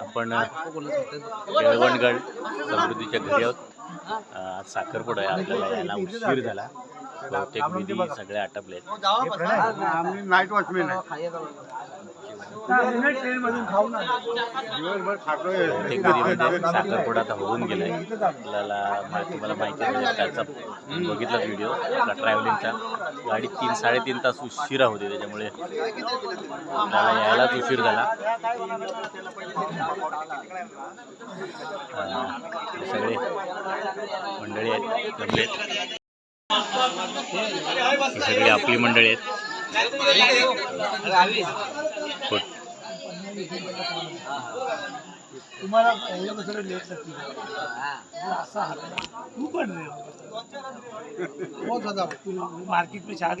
आपण केळवणगड समृद्धीच्या घरी आहोत. आज साखरपुडा आहे आपल्याला यायला उशीर झाला. बहुतेक विधी सगळे आटपले आम्ही नाईट वॉचमॅन दिवसभर खातोय. साखरपुडा आता होऊन गेलाय. आपल्याला तुम्हाला माहिती आहे त्याचा बघितला व्हिडिओ आपला ट्रॅव्हलिंगचा गाडी तीन साडेतीन तास उशिरा होती त्याच्यामुळे आपल्याला यायलाच उशीर झाला. सगळे मंडळी आहेत सगळी आपली मंडळी आहेत. तुम्हाला एवढं असं तू पण तू मार्केट में छा गया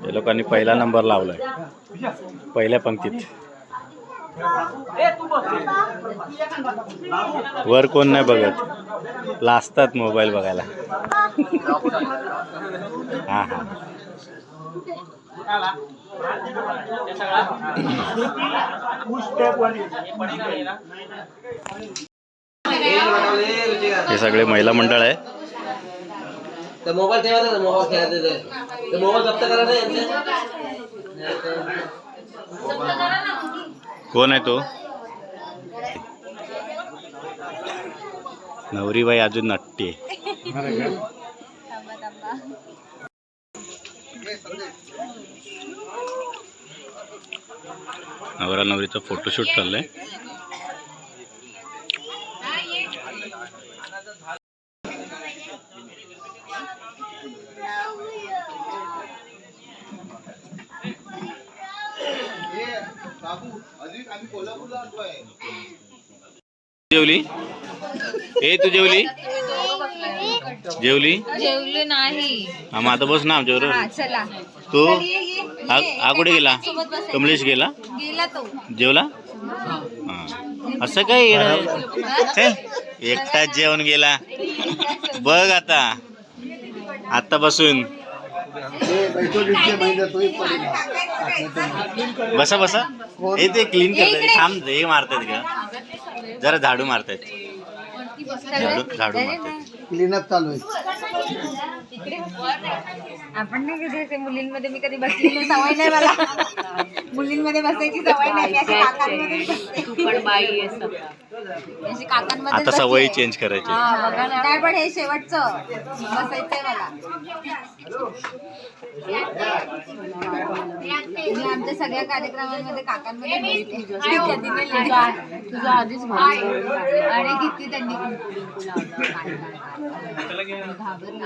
या लोकांनी पहिला नंबर लावलाय. पहिल्या पंक्तीत. वर कोण नाही बघत. लाजतात मोबाईल बघायला. हा हा. हे सगळे महिला मंडळ आहे. तर मोबाईल ना मोबाईल खेळायचं ते. ते मोबाईल जप्त करा ना कोण आहे तो? नवरीबाई अजून नट्टी नवरा नवरीचं फोटोशूट चाललंय. जेवली? ए तू जेवली? जेवली? जेवले नाही. मग आता बस ना आमच्याबरोबर. हा तू. हा कुठे गेला. कमलेश गेला? गेला तो. जेवला? हा. असं काय एकटाच जेवण गेला. बघ आता. आता बसून. बसा बसा. हे ते क्लीन करतात थांब हे मारतात का जरा झाडू मारतात क्लीनअप चालू आहे. आपण नाही कधी असे मुलींमध्ये मी कधी बसली नाही सवय नाही मला. मुलींमध्ये बसायची सवय नाही मी अशी काकांमध्ये बसते. अशी काकांमध्ये आता सवयी चेंज करायची. हा बघा ना नाही पण हे शेवटचं. बसायचंय मला. मी आमच्या सगळ्या कार्यक्रमांमध्ये काकांमध्ये. तुझा आधीच आणि किती त्यांनी घाबरले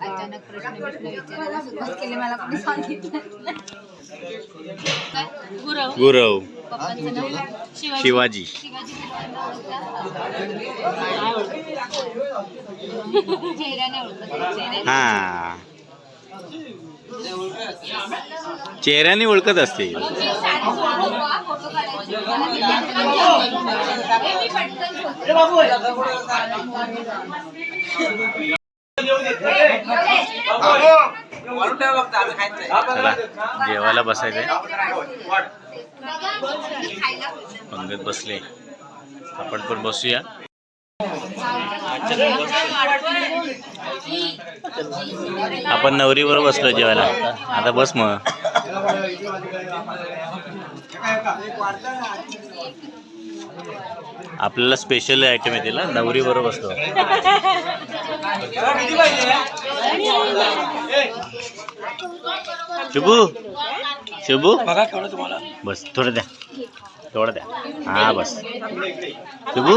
अचानक प्रश्न प्रश्न विचारायला सुरुवात केली मला कोणी सांगितलं गुरव. शिवाजी. हा. चेहऱ्याने ओळखत असते जेवायला बसायचंय. पंगत बसले. आपण पण बसूया. आपण नवरीवर बसलो जेवायला. आता बस मग. आपल्याला स्पेशल आयटम येतील ना नवरी बरोबर बसतो शुभू? शुभू? बस थोडं द्या. थोडं द्या. हा बस. शुभू?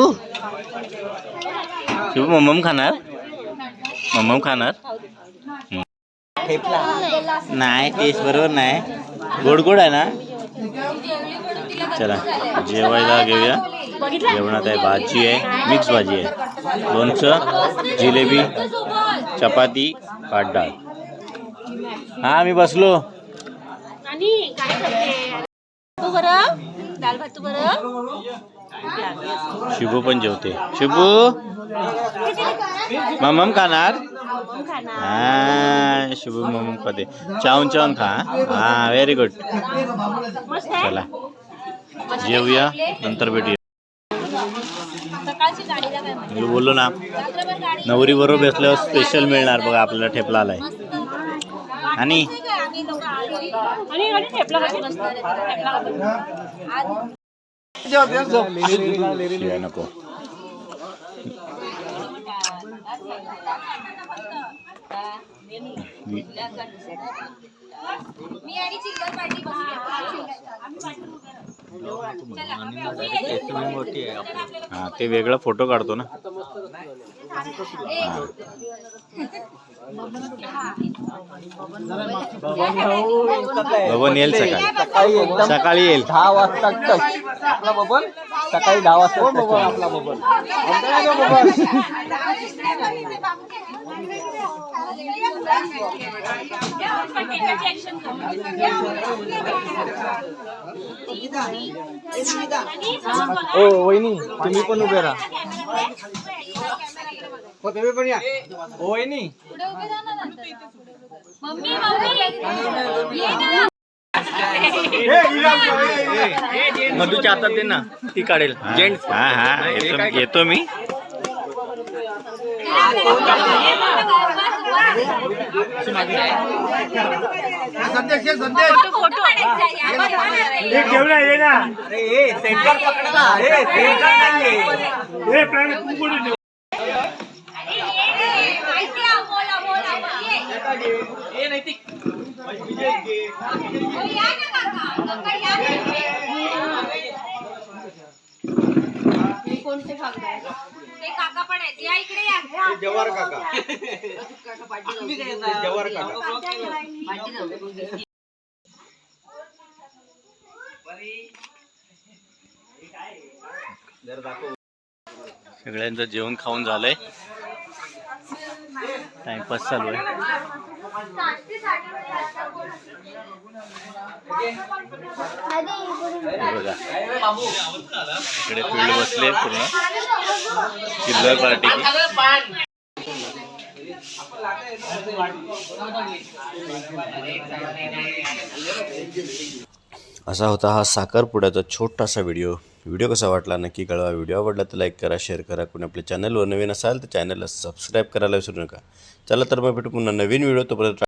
शुभू मम्मम खाणार? मम्मम खाणार? हं. नाही टेस्ट बरोबर नाही. गोड गोड आहे ना? चला जेवायला घेऊया. जेवणात आहे भाजी आहे मिक्स भाजी आहे. लोणचं जिलेबी चपाती पाट डाळ. हा मी बसलो. दाल भात बरं शिबू पण जेवते. शिबू मम्मम खाणार? हा शिबू मम्मम खाते. चावून चावून खा हा. व्हेरी गुड चला. जेवूया नंतर भेटूया. मी बोललो ना. नवरी बरोबर बसल्यावर स्पेशल मिळणार बघा आपल्याला ठेपला आलाय. आणि? शिवाय नको हा ते वेगळा फोटो काढतो ना. बबन येईल सकाळी. सकाळी येईल. दहा वाजता आपला बबन? सकाळी दहा वाजता बबन? आपला बबन. ओ वहिनी तुम्ही पण उभे राहा. हो तुम्ही पण या. ओ वहिनी. Mummy mummy. ये ना. मधूच्या हातात दे ना. ती काढेल. जेंट्स. हा हा. येतो येतो मी. फोटो काका पण आहेत. या इकडे या. जवार काका. जवार काका. सगळ्यांचं जेवण खाऊन झालंय. टाइमपास चालू आहे. बघा. इकडे फील्ड बसले पूर्ण. चिल्लर पार्टीची असा होता हा साखरपुड्याचा छोटासा व्हिडिओ. व्हिडिओ कसा वाटला नक्की कळवा. व्हिडिओ आवडला तर लाईक करा शेअर करा. कोणी आपल्या चॅनलवर नवीन असाल तर चॅनलला सबस्क्राईब करायला विसरू नका. चला तर मग भेटू पुन्हा नवीन व्हिडिओ तोपर्यंत